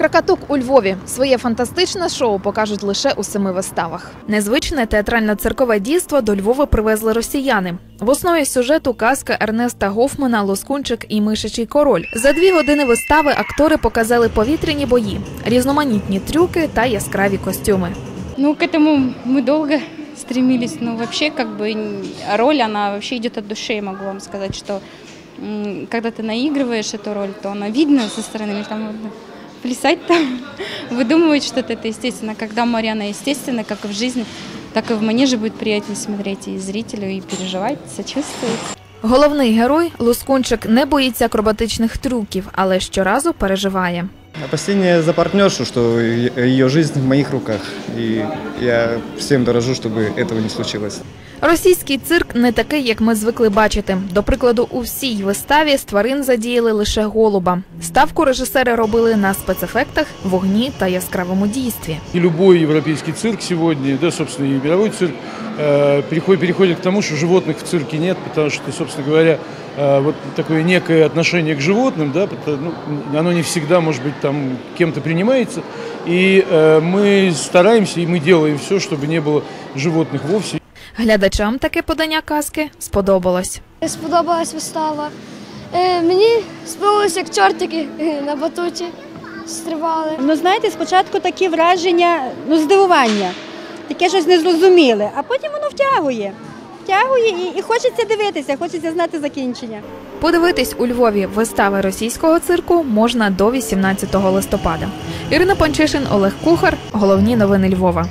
Кракатук у Львові своє фантастичне шоу покажуть лише у семи виставах. Незвичне театрально-циркове дійство до Львова привезли росіяни. В основі сюжету казка Ернеста Гофмана Лоскунчик і Мишачий король. За дві години вистави актори показали повітряні бої, різноманітні трюки та яскраві костюми. Ну, к этому мы долго стремились, но вообще как бы н- роль, она вообще идет от души, я могу вам сказать, что м, когда ты наигрываешь эту роль, то она видно со стороны, или там вот плясать там, выдумывать что-то, это естественно. Когда Марьяна естественно, как и в жизни, так и в манеже будет приятнее смотреть и зрителю, и переживать, сочувствовать. Головний герой Лоскунчик не боїться акробатичних трюків, але щоразу переживає. Опасение за партнершу, что е- ее жизнь в моих руках. И я всем дорожу, чтобы этого не случилось. Російський цирк не такий, як ми звикли бачити. До прикладу, у всій виставі з тварин задіяли лише голуба. Ставку режисери робили на спецефектах, вогні та яскравому дійстві. И любой европейский цирк сегодня, да, собственно, и мировой цирк, э, переходит, переходит к тому, что животных в цирке нет, потому что, собственно говоря, э, вот такое некое отношение к животным, да, потому- ну, оно не всегда, может быть, там кем-то принимается. И э, мы стараемся, и мы делаем все, чтобы не было животных вовсе. Глядачам таке подання казки сподобалось. Сподобалась вистава. Е, мені сподобалось, як чортики е, на батуті стрибали. Ну, знаєте, спочатку такі враження, ну, здивування, таке щось незрозуміле, а потім воно втягує. Втягує і, і хочеться дивитися, хочеться знати закінчення. Подивитись у Львові вистави російського цирку можна до 18 листопада. Ірина Панчишин, Олег Кухар. Головні новини Львова.